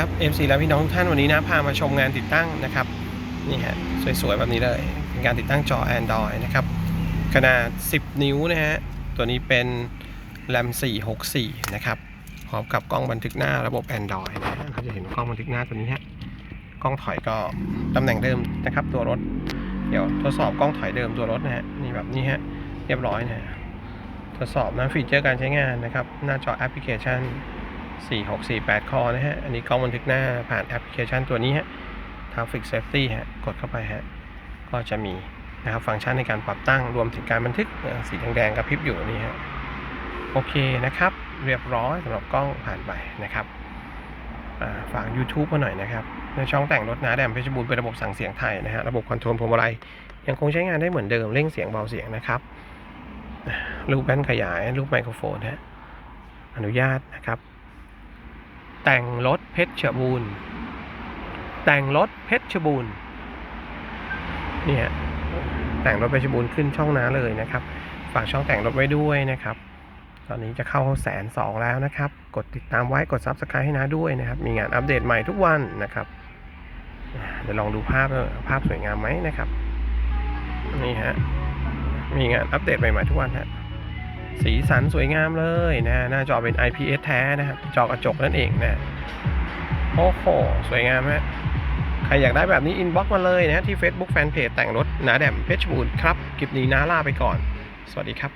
ครับ MC และพี่น้องทุกท่านวันนี้นะพามาชมงานติดตั้งนะครับนี่ฮะสวยๆแบบนี้เลยเป็นการติดตั้งจอ Android นะครับขนาด 10 นิ้วนะฮะตัวนี้เป็น RAM 464 นะครับพร้อมกับกล้องบันทึกหน้าระบบ Android นะฮะเราจะเห็นกล้องบันทึกหน้าตัวนี้ฮะกล้องถอยก็ตำแหน่งเดิมนะครับ ตัวรถ เดี๋ยวทดสอบกล้องถอยเดิมตัวรถนะฮะนี่แบบนี้ฮะเรียบร้อยนะฮะทดสอบนะฟีเจอร์การใช้งานนะครับ หน้าจอแอปพลิเคชัน 4648 คอนะฮะ อันนี้กล้องบันทึกหน้าผ่านแอปพลิเคชันตัวนี้ฮะ Traffic Safety ฮะ กดเข้าไปฮะ ก็จะมีนะครับฟังก์ชันในการปรับตั้งรวมถึงการบันทึกสีแดงๆกระพริบอยู่นี่ฮะ โอเคนะครับ เรียบร้อยสำหรับกล้องผ่านไปนะครับฝาก YouTube มาหน่อยนะครับ ในช่องแต่งรถนาแดมเพชรบูรณ์เป็นระบบสั่งเสียงไทยนะฮะระบบคอนโทรลพวงมาลัยยังคงใช้งานได้เหมือนเดิมเร่งเสียงเบาเสียงนะครับอ่ารูปแว่นขยายรูปไมโครโฟนฮะอนุญาตนะครับ แต่งรถเพชรบูรณ์ แต่งรถเพชรบูรณ์ เนี่ย แต่งรถเพชรบูรณ์ขึ้นช่องน้าเลยนะครับ ฝากช่องแต่งรถไว้ด้วยนะครับ ตอนนี้จะเข้าแสนสองแล้วนะครับ กดติดตามไว้ กด Subscribe ให้น้าด้วยนะครับ มีงานอัปเดตใหม่ทุกวันนะครับ เดี๋ยวลองดูภาพภาพสวยงามไหมนะครับ นี่ฮะ มีงานอัปเดตใหม่ๆทุกวันฮะ สีสันสวยงามเลยนะหน้าจอเป็น IPS แท้นะครับ จอกระจกนั่นเองนะโอ้โห สวยงามฮะใครอยากได้แบบนี้ อินบ็อกมาเลยนะที่ Facebook Fanpage แต่งรถนาแดมเพชรบูรณ์ครับคลิปนี้น้าลาไปก่อน สวัสดีครับ